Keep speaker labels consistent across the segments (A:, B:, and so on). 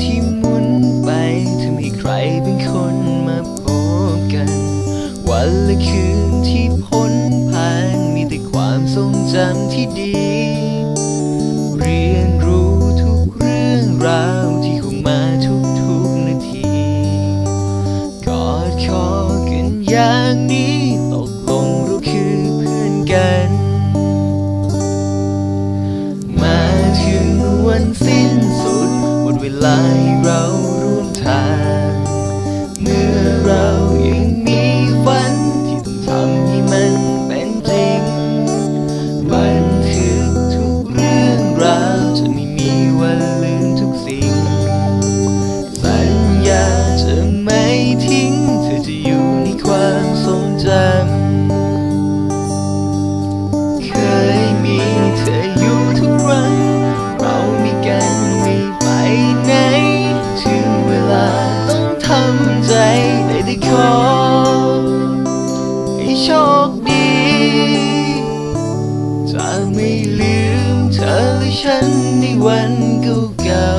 A: ที่หมุนไปทำให้ใครเป็นคนมาพบกัน วันและคืนที่พ้นผ่านมีแต่ความทรงจำที่ดี เรียนรู้ทุกเรื่องราวที่เข้ามาทุกๆนาทีกอดคอกันอย่างนี้ตกลงเราคือเพื่อนกัน มาถึงวันสิ้นสุด ลายเรา ฉันในวันเก่า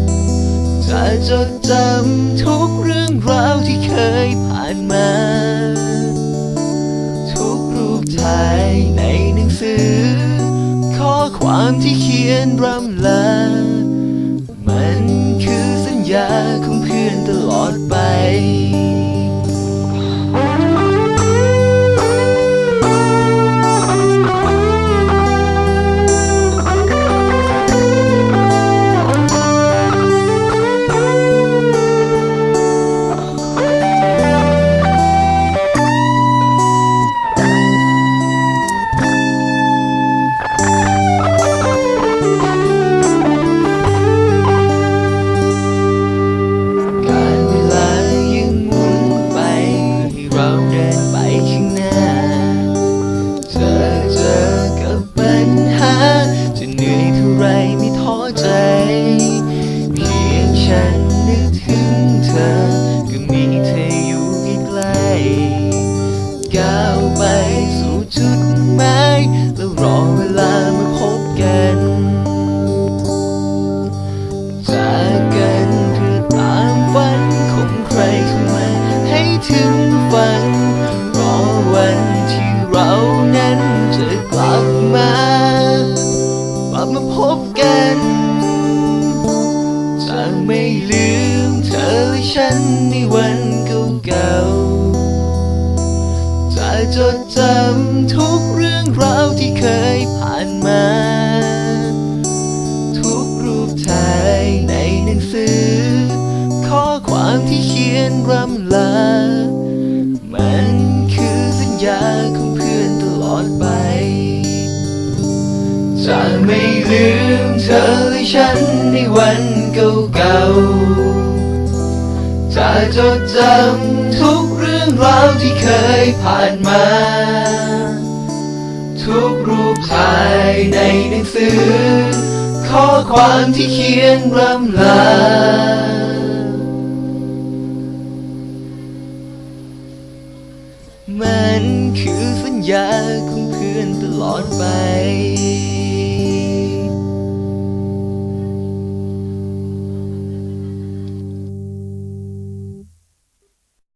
A: ๆจะจดจำทุกเรื่องราวที่เคยผ่านมา ทุกรูปถ่ายในหนังสือ ข้อความที่เขียนรำลา ฉันในวันเก่าๆจะจดจำทุกเรื่องราวที่เคยผ่านมา ทุกรูปถ่ายในหนังสือ ข้อความที่เขียนรำลา มันคือสัญญาของเพื่อนตลอดไปจะไม่ลืมเธอและฉันในวันเก่าๆ จะจดจำทุกเรื่องราวที่เคยผ่านมา ทุกรูปถ่ายในหนังสือ ข้อความที่เขียนรำลามันคือสัญญาของเพื่อนตลอดไป